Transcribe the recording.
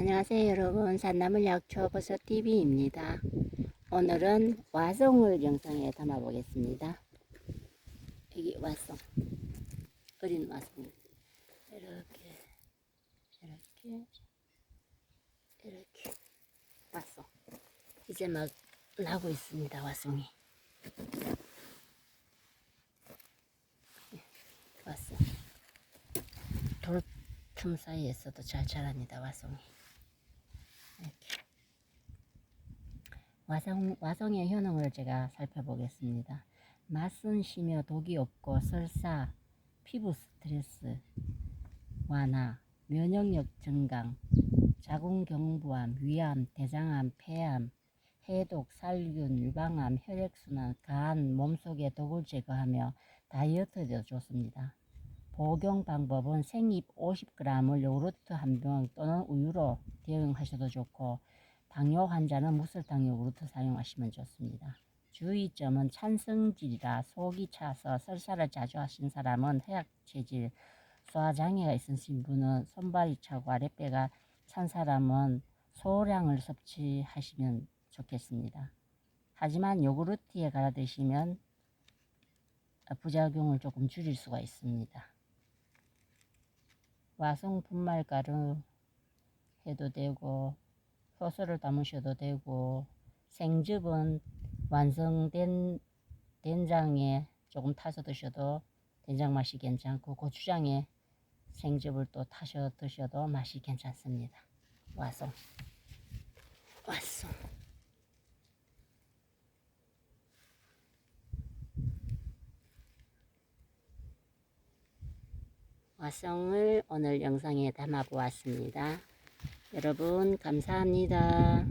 안녕하세요 여러분. 산나물 약초 버섯 TV입니다. 오늘은 와송을 영상에 담아 보겠습니다. 여기 와송. 어린 와송. 이렇게 이렇게 이렇게. 와송. 이제 막 나고 있습니다 와송이. 와송. 돌틈 사이에서도 잘 자랍니다 와송이 이렇게. 와성, 와성의 효능을 제가 살펴보겠습니다. 맛은 심여 독이 없고 설사, 피부 스트레스 완화, 면역력 증강, 자궁경부암, 위암, 대장암, 폐암, 해독, 살균, 유방암, 혈액순환, 간, 몸속의 독을 제거하며 다이어트에도 좋습니다. 복용 방법은 생잎 50g을 요구르트 한 병 또는 우유로 대용하셔도 좋고 당뇨 환자는 무설탕 요구르트 사용하시면 좋습니다. 주의점은 찬성질이라 속이 차서 설사를 자주 하신 사람은 해약 체질, 소화장애가 있으신 분은 손발이 차고 아랫배가 찬 사람은 소량을 섭취하시면 좋겠습니다. 하지만 요구르트에 갈아 드시면 부작용을 조금 줄일 수가 있습니다. 와송 분말가루 해도 되고 효소를 담으셔도 되고 생즙은 완성된 된장에 조금 타서 드셔도 된장 맛이 괜찮고 고추장에 생즙을 또 타셔 드셔도 맛이 괜찮습니다. 와송 와송 와송을 오늘 영상에 담아 보았습니다. 여러분 감사합니다.